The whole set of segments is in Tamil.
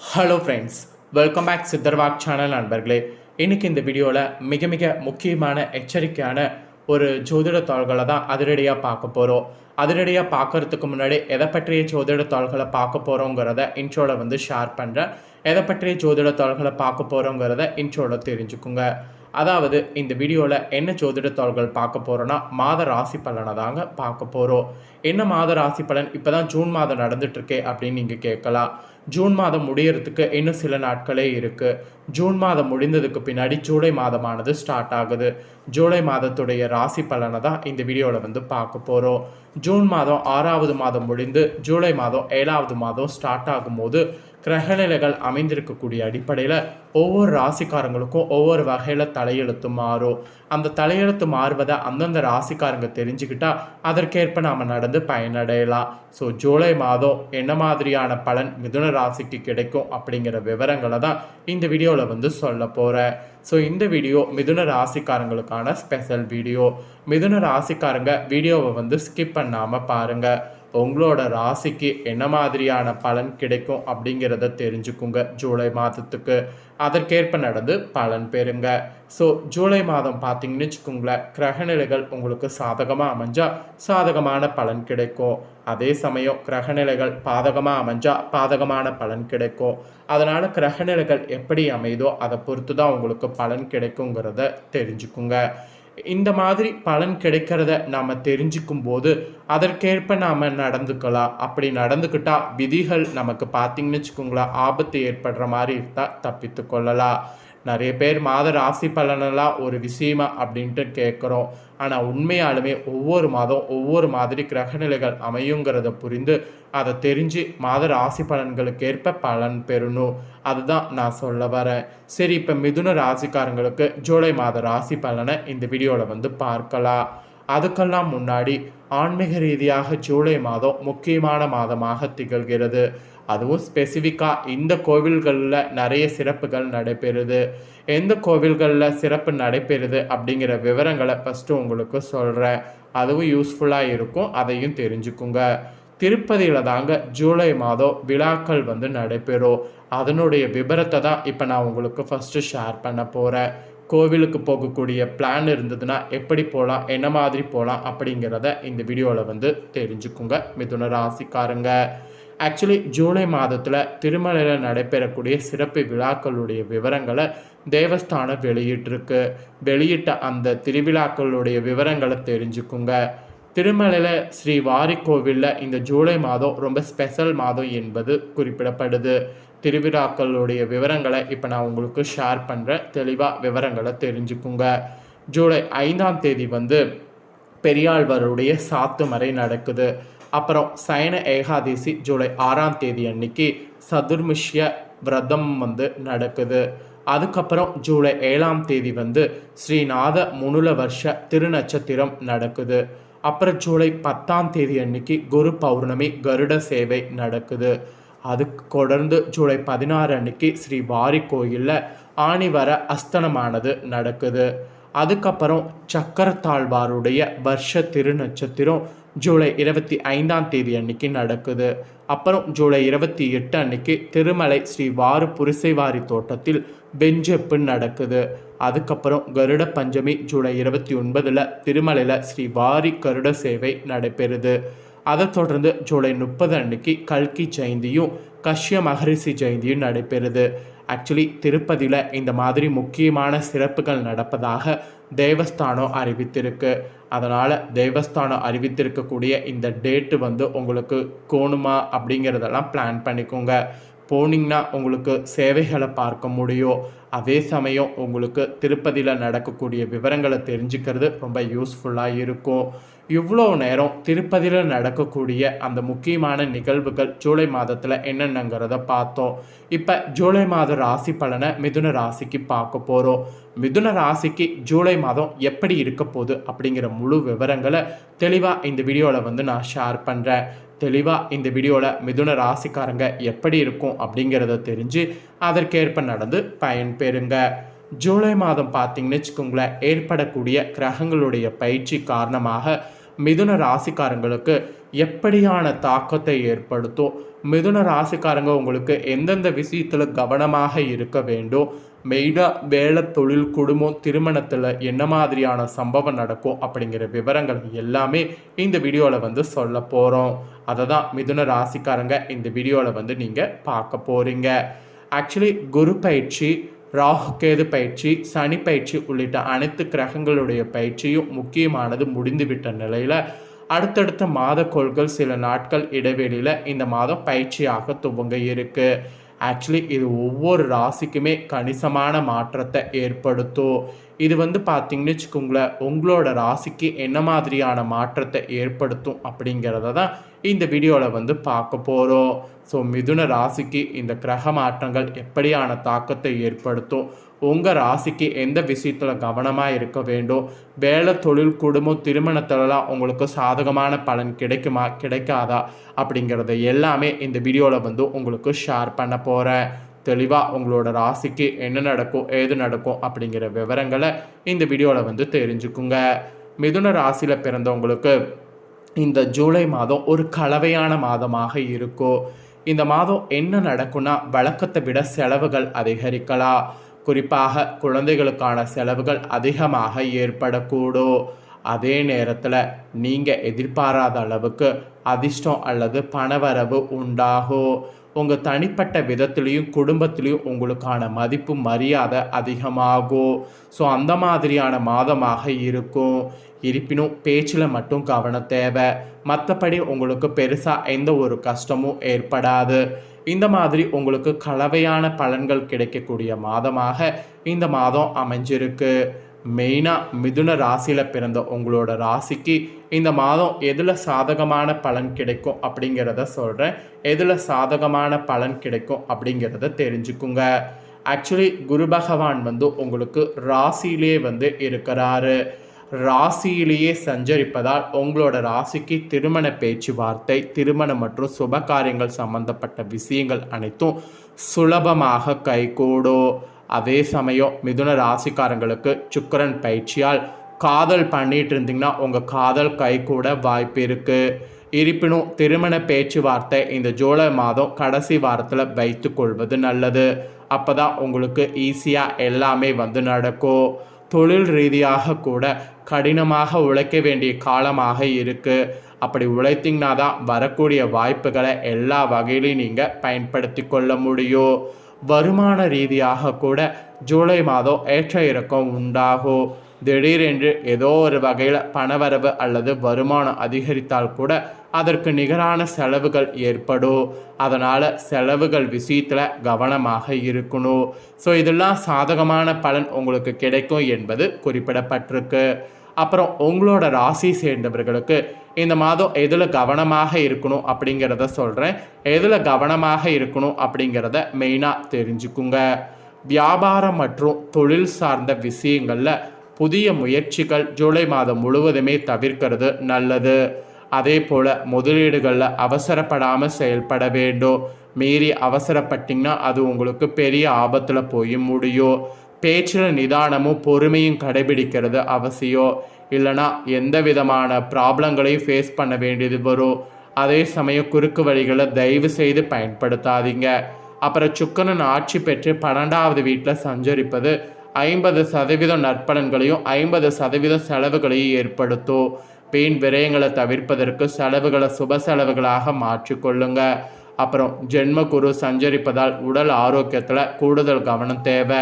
Hello friends welcome back Siddharvak channel நண்பர்களே. இன்றைக்கி இந்த வீடியோவில் மிக மிக முக்கியமான எச்சரிக்கையான ஒரு ஜோதிட தாள்களை தான் அதிரடியாக பார்க்க போகிறோம் அதிரடியாக பார்க்கறதுக்கு முன்னாடி எதை பற்றிய ஜோதிட தாள்களை பார்க்க போகிறோங்கிறத இன்ட்ரோவில் வந்து ஷேர் பண்ணுறேன் எதை பற்றிய ஜோதிட தாள்களை பார்க்க போகிறோங்கிறத இன்ட்ரோவில் தெரிஞ்சுக்குங்க. அதாவது இந்த வீடியோவில் என்ன ஜோதிடத்தாள்கள் பார்க்க போகிறோன்னா மாத ராசி பலனை தாங்க பார்க்க போகிறோம் என்ன மாத ராசி பலன்? இப்போ தான் ஜூன் மாதம் நடந்துட்டுருக்கே அப்படின்னு நீங்கள் கேட்கலாம். ஜூன் மாதம் முடியறதுக்கு இன்னும் சில நாட்களே இருக்குது ஜூன் மாதம் முடிந்ததுக்கு பின்னாடி ஜூலை மாதமானது ஸ்டார்ட் ஆகுது. ஜூலை மாதத்துடைய ராசி பலனை தான் இந்த வீடியோவில் வந்து பார்க்க போகிறோம் ஜூன் மாதம் ஆறாவது மாதம் முடிந்து ஜூலை மாதம் ஏழாவது மாதம் ஸ்டார்ட் ஆகும்போது கிரகநிலைகள் அமைந்திருக்கக்கூடிய அடிப்படையில் ஒவ்வொரு ராசிக்காரங்களுக்கும் ஒவ்வொரு வகையில் தலையெழுத்து மாறும். அந்த தலையெழுத்து மாறுவதை அந்தந்த ராசிக்காரங்க தெரிஞ்சுக்கிட்டால் அதற்கேற்ப நாம் நடந்து பயனடையலாம். ஸோ ஜூலை மாதம் என்ன மாதிரியான பலன் மிதுன ராசிக்கு கிடைக்கும் அப்படிங்கிற விவரங்களை தான் இந்த வீடியோவில் வந்து சொல்ல போகிறேன் ஸோ இந்த வீடியோ மிதுன ராசிக்காரங்களுக்கான ஸ்பெஷல் வீடியோ. மிதுன ராசிக்காரங்க வீடியோவை வந்து ஸ்கிப் பண்ணாமல் பாருங்கள் உங்களோட ராசிக்கு என்ன மாதிரியான பலன் கிடைக்கும் அப்படிங்கிறத தெரிஞ்சுக்குங்க. ஜூலை மாதத்துக்கு அதற்கேற்ப நடந்து பலன் பெறுங்க. ஸோ ஜூலை மாதம் பார்த்தீங்கன்னு வச்சுக்கோங்களேன் கிரகநிலைகள் உங்களுக்கு சாதகமாக அமைஞ்சால் சாதகமான பலன் கிடைக்கும். அதே சமயம் கிரகநிலைகள் பாதகமாக அமைஞ்சால் பாதகமான பலன் கிடைக்கும். அதனால் கிரகநிலைகள் எப்படி அமையுதோ அதை பொறுத்து தான் உங்களுக்கு பலன் கிடைக்குங்கிறத தெரிஞ்சுக்குங்க. இந்த மாதிரி பலன் கிடைக்கிறத நாம் தெரிஞ்சுக்கும் போது அதற்கேற்ப நாம் நடந்துக்கலாம். அப்படி நடந்துக்கிட்டால் விதிகள் நமக்கு பார்த்தீங்கன்னு வச்சுக்கோங்களேன் ஆபத்து ஏற்படுற மாதிரி இருந்தால் தப்பித்து கொள்ளலாம். நிறைய பேர் மாத ராசி பலனெல்லாம் ஒரு விஷயமா அப்படின்ட்டு கேட்குறோம் ஆனால் உண்மையாலுமே ஒவ்வொரு மாதம் ஒவ்வொரு மாதிரி கிரகநிலைகள் அமையுங்கிறத புரிந்து அதை தெரிஞ்சு மாத ராசி பலன்களுக்கு ஏற்ப பலன் பெறணும். அதுதான் நான் சொல்ல வரேன். சரி இப்போ மிதுன ராசிக்காரங்களுக்கு ஜூலை மாத ராசி பலனை இந்த வீடியோவில் வந்து பார்க்கலாம். அதுக்கெல்லாம் முன்னாடி ஆன்மீக ரீதியாக ஜூலை மாதம் முக்கியமான மாதமாக திகழ்கிறது. அதுவும் ஸ்பெசிஃபிக்காக இந்த கோவில்களில் நிறைய சிறப்புகள் நடைபெறுது. எந்த கோவில்களில் சிறப்பு நடைபெறுது அப்படிங்கிற விவரங்களை ஃபஸ்ட்டு உங்களுக்கு சொல்கிறேன் அதுவும் யூஸ்ஃபுல்லாக இருக்கும். அதையும் தெரிஞ்சுக்குங்க. திருப்பதியில் தாங்க ஜூலை மாதம் விழாக்கள் வந்து நடைபெறும். அதனுடைய விபரத்தை தான் இப்போ நான் உங்களுக்கு ஃபஸ்ட்டு ஷேர் பண்ண போகிறேன் கோவிலுக்கு போகக்கூடிய பிளான் இருந்ததுன்னா எப்படி போகலாம் என்ன மாதிரி போகலாம் அப்படிங்கிறத இந்த வீடியோவில் வந்து தெரிஞ்சுக்குங்க மிதுன ராசிக்காரங்க. ஆக்சுவலி ஜூலை மாதத்தில் திருமலையில் நடைபெறக்கூடிய சிறப்பு விழாக்களுடைய விவரங்களை தேவஸ்தானம் வெளியிட்டிருக்கு. வெளியிட்ட அந்த திருவிழாக்களுடைய விவரங்களை தெரிஞ்சுக்குங்க. திருமலையில் ஸ்ரீ வாரி கோவிலில் இந்த ஜூலை மாதம் ரொம்ப ஸ்பெஷல் மாதம் என்பது குறிப்பிடப்படுது. திருவிழாக்களுடைய விவரங்களை இப்போ நான் உங்களுக்கு ஷேர் பண்ணுறேன் தெளிவாக விவரங்களை தெரிஞ்சுக்குங்க. ஜூலை ஐந்தாம் தேதி வந்து பெரியாழ்வாருடைய சாத்துமறை நடக்குது. அப்புறம் சயன ஏகாதசி ஜூலை ஆறாம் தேதி அன்னைக்கு சதுர்மிஷ்ய விரதம் வந்து நடக்குது. அதுக்கப்புறம் ஜூலை ஏழாம் தேதி வந்து ஸ்ரீநாத முனுல வருஷ திருநட்சத்திரம் நடக்குது. அப்புறம் ஜூலை பத்தாம் தேதி அன்னைக்கு குரு பௌர்ணமி கருட சேவை நடக்குது. அதுக்கு தொடர்ந்து ஜூலை பதினாறு அன்னைக்கு ஸ்ரீ வாரி கோயிலில் ஆணிவர அஸ்தனமானது நடக்குது. அதுக்கப்புறம் சக்கரத்தாழ்வாருடைய வருஷ திருநட்சத்திரம் ஜூலை இருபத்தி ஐந்தாம் தேதி அன்னைக்கு நடக்குது. அப்புறம் ஜூலை இருபத்தி எட்டு அன்னைக்கு திருமலை ஸ்ரீ வாரு புரிசைவாரி தோட்டத்தில் பெஞ்செப்பு நடக்குது. அதுக்கப்புறம் கருட பஞ்சமி ஜூலை இருபத்தி ஒன்பதில் திருமலையில் ஸ்ரீ வாரி கருட சேவை நடைபெறுது. அதை தொடர்ந்து ஜூலை முப்பது அன்னைக்கு கல்கி ஜெயந்தியும் கஷ்ய மகரிஷி ஜெயந்தியும் நடைபெறுது. ஆக்சுவலி திருப்பதியில் இந்த மாதிரி முக்கியமான சிறப்புகள் நடப்பதாக தேவஸ்தானம் அறிவித்திருக்கு. அதனால் தேவஸ்தானம் அறிவித்திருக்கக்கூடிய இந்த டேட்டு வந்து உங்களுக்கு கோணுமா அப்படிங்கிறதெல்லாம் பிளான் பண்ணிக்கோங்க. போனீங்கன்னா உங்களுக்கு சேவைகளை பார்க்க முடியும். அதே சமயம் உங்களுக்கு திருப்பதியில் நடக்கக்கூடிய விவரங்களை தெரிஞ்சுக்கிறது ரொம்ப யூஸ்ஃபுல்லாக இருக்கும். இவ்வளோ நேரம் திருப்பதியில் நடக்கக்கூடிய அந்த முக்கியமான நிகழ்வுகள் ஜூலை மாதத்தில் என்னென்னங்கிறத பார்த்தோம். இப்போ ஜூலை மாத ராசி பலனை மிதுன ராசிக்கு பார்க்க போகிறோம் மிதுன ராசிக்கு ஜூலை மாதம் எப்படி இருக்க போகுது அப்படிங்கிற முழு விவரங்களை தெளிவாக இந்த வீடியோவில் வந்து நான் ஷேர் பண்ணுறேன் தெளிவாக இந்த வீடியோவில் மிதுன ராசிக்காரங்க எப்படி இருக்கும் அப்படிங்கிறத தெரிஞ்சு அதற்கேற்ப நடந்து பயன்பெறுங்க ஜூலை மாதம் பார்த்தீங்கன்னு வச்சுக்கோங்களேன் ஏற்படக்கூடிய கிரகங்களுடைய பயிற்சி காரணமாக மிதுன ராசிக்காரங்களுக்கு எப்படியான தாக்கத்தை ஏற்படுத்தும் மிதுன ராசிக்காரங்க உங்களுக்கு எந்தெந்த விஷயத்தில் கவனமாக இருக்க வேண்டும் மெயினாக வேலை தொழில் குடும்பம் திருமணத்தில் என்ன மாதிரியான சம்பவம் நடக்கும் அப்படிங்கிற விவரங்கள் எல்லாமே இந்த வீடியோவில் வந்து சொல்ல போகிறோம் அதை தான் மிதுன ராசிக்காரங்க இந்த வீடியோவில் வந்து நீங்கள் பார்க்க போகிறீங்க ஆக்சுவலி குரு பயிற்சி ராகு கேது பயிற்சி சனி பயிற்சி உள்ளிட்ட அனைத்து கிரகங்களுடைய பயிற்சியும் முக்கியமானது முடிந்துவிட்ட நிலையில் அடுத்தடுத்த மாத கோள்கள் சில நாட்கள் இடைவெளியில் இந்த மாதம் பயிற்சியாக துவங்க இருக்குது ஆக்சுவலி இது ஒவ்வொரு ராசிக்குமே கணிசமான மாற்றத்தை ஏற்படுத்தும். இது வந்து பார்த்தீங்கன்னு வச்சுக்கோங்களேன் உங்களோட ராசிக்கு என்ன மாதிரியான மாற்றத்தை ஏற்படுத்தும் அப்படிங்கிறத தான் இந்த வீடியோவில் வந்து பார்க்க போகிறோம் ஸோ மிதுன ராசிக்கு இந்த கிரக மாற்றங்கள் எப்படியான தாக்கத்தை ஏற்படுத்தும்? உங்கள் ராசிக்கு எந்த விஷயத்தில் கவனமாக இருக்க வேண்டும்? வேலை தொழில் குடும்பம் திருமணத்திலலாம் உங்களுக்கு சாதகமான பலன் கிடைக்குமா கிடைக்காதா? அப்படிங்கிறத எல்லாமே இந்த வீடியோவில் வந்து உங்களுக்கு ஷேர் பண்ண போகிறேன் தெளிவாக உங்களோட ராசிக்கு என்ன நடக்கும் ஏது நடக்கும் அப்படிங்கிற விவரங்களை இந்த வீடியோவில் வந்து தெரிஞ்சுக்குங்க. மிதுன ராசியில் பிறந்தவங்களுக்கு இந்த ஜூலை மாதம் ஒரு கலவையான மாதமாக இருக்கும் இந்த மாதம் என்ன நடக்கும்னா வழக்கத்தை விட செலவுகள் அதிகரிக்கலாம் குறிப்பாக குழந்தைகளுக்கான செலவுகள் அதிகமாக ஏற்படக்கூடும் அதே நேரத்தில் நீங்கள் எதிர்பாராத அளவுக்கு அதிர்ஷ்டம் அல்லது பணவரவு உண்டாகும் உங்கள் தனிப்பட்ட விதத்துலேயும் குடும்பத்துலேயும் உங்களுக்கான மதிப்பு மரியாதை அதிகமாகும் ஸோ அந்த மாதிரியான மாதமாக இருக்கும். இருப்பினும் பேச்சில் மட்டும் கவனம் தேவை. மற்றபடி உங்களுக்கு பெருசாக எந்த ஒரு கஷ்டமும் ஏற்படாது. இந்த மாதிரி உங்களுக்கு கலவையான பலன்கள் கிடைக்கக்கூடிய மாதமாக இந்த மாதம் அமைஞ்சிருக்கு. மெயினாக மிதுன ராசியில் பிறந்த உங்களோட ராசிக்கு இந்த மாதம் எதில் சாதகமான பலன் கிடைக்கும் அப்படிங்கிறத சொல்கிறேன் எதில் சாதகமான பலன் கிடைக்கும் அப்படிங்கிறத தெரிஞ்சுக்குங்க. ஆக்சுவலி குரு பகவான் வந்து உங்களுக்கு ராசியிலே வந்து இருக்கிறாரு. ராசியிலேயே சஞ்சரிப்பதால் உங்களோட ராசிக்கு திருமண பேச்சுவார்த்தை திருமணம் மற்றும் சுப காரியங்கள் சம்பந்தப்பட்ட விஷயங்கள் அனைத்தும் சுலபமாக கைகூடும். அதே சமயம் மிதுன ராசிக்காரங்களுக்கு சுக்கரன் பயிற்சியால் காதல் பண்ணிட்டு இருந்தீங்கன்னா உங்கள் காதல் கை கூட வாய்ப்பு இருக்குது இருப்பினும் திருமண பேச்சுவார்த்தை இந்த ஜூலை மாதம் கடைசி வாரத்தில் வைத்து கொள்வது நல்லது. அப்போ தான் உங்களுக்கு ஈஸியாக எல்லாமே வந்து நடக்கும். தொழில் ரீதியாக கூட கடினமாக உழைக்க வேண்டிய காலமாக இருக்குது அப்படி உழைத்திங்கன்னா தான் வரக்கூடிய வாய்ப்புகளை எல்லா வகையிலையும் நீங்கள் பயன்படுத்தி கொள்ள முடியும். வருமான ரீதியாக கூட ஜூலை மாதம் ஏற்ற இறக்கம் உண்டாகும் திடீரென்று ஏதோ ஒரு வகையில் பணவரவு அல்லது வருமானம் அதிகரித்தால் கூட அதற்கு நிகரான செலவுகள் ஏற்படும் அதனால் செலவுகள் விஷயத்தில் கவனமாக இருக்கணும். ஸோ இதெல்லாம் சாதகமான பலன் உங்களுக்கு கிடைக்கும் என்பது குறிப்பிடப்பட்டிருக்கு. அப்புறம் உங்களோட ராசி சேர்ந்தவர்களுக்கு இந்த மாதம் எதில் கவனமாக இருக்கணும் அப்படிங்கிறத சொல்கிறேன் எதில் கவனமாக இருக்கணும் அப்படிங்கிறத மெயினாக தெரிஞ்சுக்குங்க. வியாபாரம் மற்றும் தொழில் சார்ந்த விஷயங்களில் புதிய முயற்சிகள் ஜூலை மாதம் முழுவதுமே தவிர்க்கிறது நல்லது. அதே போல் முதலீடுகளில் அவசரப்படாமல் செயல்பட வேண்டும். மீறி அவசரப்பட்டிங்கன்னா அது உங்களுக்கு பெரிய ஆபத்தில் போய் முடியும். பேச்சில் நிதானமும் பொறுமையும் கடைபிடிக்கிறது அவசியம். இல்லைனா எந்த விதமான ப்ராப்ளங்களையும் ஃபேஸ் பண்ண வேண்டியது வரும். அதே சமயம் குறுக்கு வழிகளை தயவு செய்து பயன்படுத்தாதீங்க. அப்புறம் சுக்கரன் ஆட்சி பெற்று பன்னெண்டாவது வீட்டில் சஞ்சரிப்பது ஐம்பது சதவீதம் நற்பலன்களையும் ஐம்பது சதவீதம் செலவுகளையும் ஏற்படுத்தும். வீண் விரயங்களை தவிர்ப்பதற்கு செலவுகளை சுப செலவுகளாக மாற்றிக்கொள்ளுங்க அப்புறம் ஜென்ம குரு சஞ்சரிப்பதால் உடல் ஆரோக்கியத்தில் கூடுதல் கவனம் தேவை.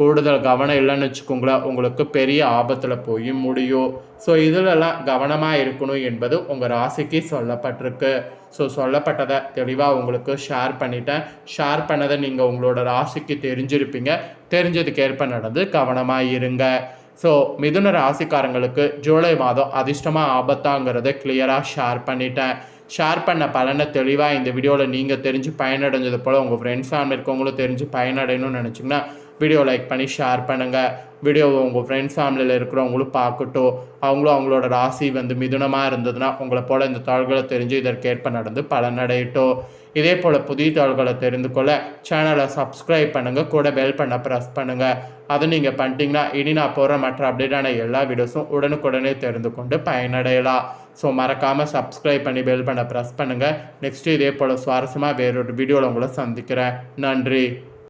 கூடுதல் கவனம் இல்லைன்னு வச்சுக்கோங்களேன் உங்களுக்கு பெரிய ஆபத்தில் போய் முடியும். ஸோ இதிலெல்லாம் கவனமாக இருக்கணும் என்பது உங்கள் ராசிக்கு சொல்லப்பட்டிருக்கு. ஸோ சொல்லப்பட்டதை தெளிவாக உங்களுக்கு ஷேர் பண்ணிட்டேன். ஷேர் பண்ணதை நீங்கள் உங்களோட ராசிக்கு தெரிஞ்சிருப்பீங்க. தெரிஞ்சதுக்கேற்ப நடந்து கவனமாக இருங்க. ஸோ மிதுன ராசிக்காரங்களுக்கு ஜூலை மாதம் அதிர்ஷ்டமாக ஆபத்தாங்கிறத கிளியராக ஷேர் பண்ணிட்டேன். ஷேர் பண்ண பலனை தெளிவாக இந்த வீடியோவில் நீங்கள் தெரிஞ்சு பயனடைஞ்சது போல் உங்கள் ஃப்ரெண்ட்ஸ் ஃபேமிலி இருக்கவங்களும் தெரிஞ்சு பயனடையணும்னு நினச்சிங்கன்னா வீடியோ லைக் பண்ணி ஷேர் பண்ணுங்கள் வீடியோவை உங்கள் ஃப்ரெண்ட்ஸ் ஃபேமிலியில் இருக்கிறவங்களும் பார்க்கட்டும். அவங்களும் அவங்களோட ராசி வந்து மிதுனமாக இருந்ததுன்னா உங்களை போல் இந்த தாள்களை தெரிஞ்சு இதற்கேற்ப நடந்து பலனடையட்டும் இதே போல் புதிய தாள்களை தெரிந்து கொள்ள சேனலை சப்ஸ்கிரைப் பண்ணுங்கள் கூட பெல் பண்ண ப்ரெஸ் பண்ணுங்கள் அதை நீங்கள் பண்ணிட்டீங்கன்னா இனி நான் போகிற மற்ற அப்டேட்டான எல்லா வீடியோஸும் உடனுக்குடனே தெரிந்து கொண்டு பயனடையலாம். ஸோ மறக்காமல் சப்ஸ்கிரைப் பண்ணி பெல் பண்ண ப்ரெஸ் பண்ணுங்கள் நெக்ஸ்ட்டு இதே போல் சுவாரஸ்யமாக வேறொரு வீடியோவில் உங்களை சந்திக்கிறேன். நன்றி.